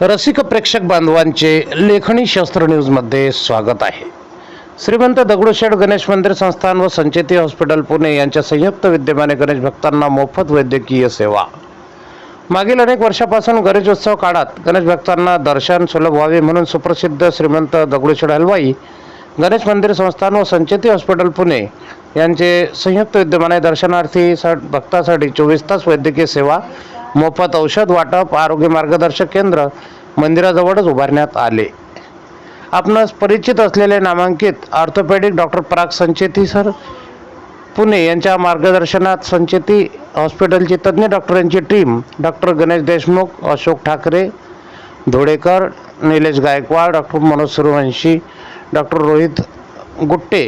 रसिक प्रेक्षक बांधवांचे लेखणी शस्त्र न्यूजमध्ये स्वागत आहे. श्रीमंत दगडूशेठ गणेश मंदिर संस्थान व संचेती हॉस्पिटल पुणे यांच्या संयुक्त विद्यमाने गणेश भक्तांना मोफत वैद्यकीय सेवा. मागील अनेक वर्षापासून गणेशोत्सव काळात गणेश भक्तांना दर्शन सुलभ व्हावे म्हणून सुप्रसिद्ध श्रीमंत दगडूशेठ हलवाई गणेश मंदिर संस्थान व संचेती हॉस्पिटल पुणे यांचे संयुक्त विद्यमाने दर्शनार्थी भक्तासाठी चोवीस तास वैद्यकीय सेवा मोफत औषध वाटप आरोग्य मार्गदर्शक केंद्र मंदिराजवळच उभारण्यात आले. आपणास परिचित असलेले नामांकित orthopedic doctor Parag Sancheti sir Pune यांच्या मार्गदर्शनात संचेती हॉस्पिटलची तज्ज्ञ डॉक्टरांची team doctor Ganesh Deshmukh Ashok Thakare Dhodekar Nilesh Gaikwad doctor Manoj Suryavanshi doctor Rohit Gutte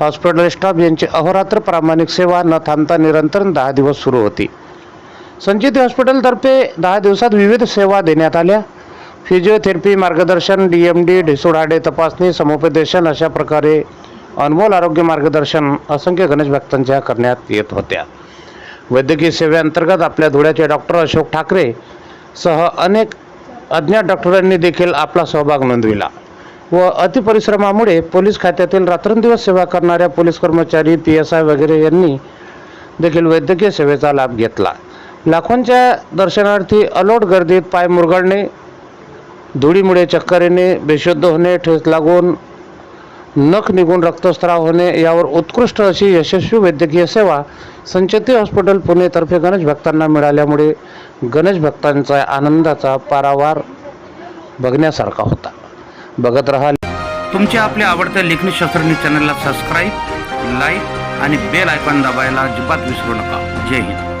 hospital staff यांची अहोरात्र प्रामाणिक सेवा न थांबता निरंतर दहा दिवस सुरू होती. संचित हॉस्पिटलतर्फे दहा दिवसात विविध सेवा देण्यात आल्या. फिजिओथेरपी मार्गदर्शन डी एम डी ढिसूडाडे तपासणी समुपदेशन अशा प्रकारे अनमोल आरोग्य मार्गदर्शन असंख्य गणेश भक्तांच्या करण्यात येत होत्या. वैद्यकीय सेवेअंतर्गत आपल्या धुळ्याचे डॉक्टर अशोक ठाकरे सह अनेक अज्ञात डॉक्टरांनी देखील आपला सहभाग नोंदविला व अतिपरिश्रमामुळे पोलीस खात्यातील रात्रंदिवस सेवा करणाऱ्या पोलीस कर्मचारी पी एस आय वगैरे यांनी देखील वैद्यकीय सेवेचा लाभ घेतला. लाखोंच्या दर्शनार्थी अलोट गर्दीत पाय मुरगळणे धुळीमुळे चक्कर येणे बेशुद्ध होणे ठेस लागून नख निघून रक्तस्राव होणे यावर उत्कृष्ट अशी यशस्वी वैद्यकीय सेवा संचेती हॉस्पिटल पुणेतर्फे गणेश भक्तांना मिळाल्यामुळे गणेश भक्तांचा आनंदाचा पारावार बघण्यासारखा होता. बघत राहा तुमच्या आपल्या आवडत्या लेखनी शास्त्रज्ञ चॅनलला सबस्क्राईब लाईक आणि बेल आयकॉन दाबायला अजिबात विसरू नका. जय हिंद.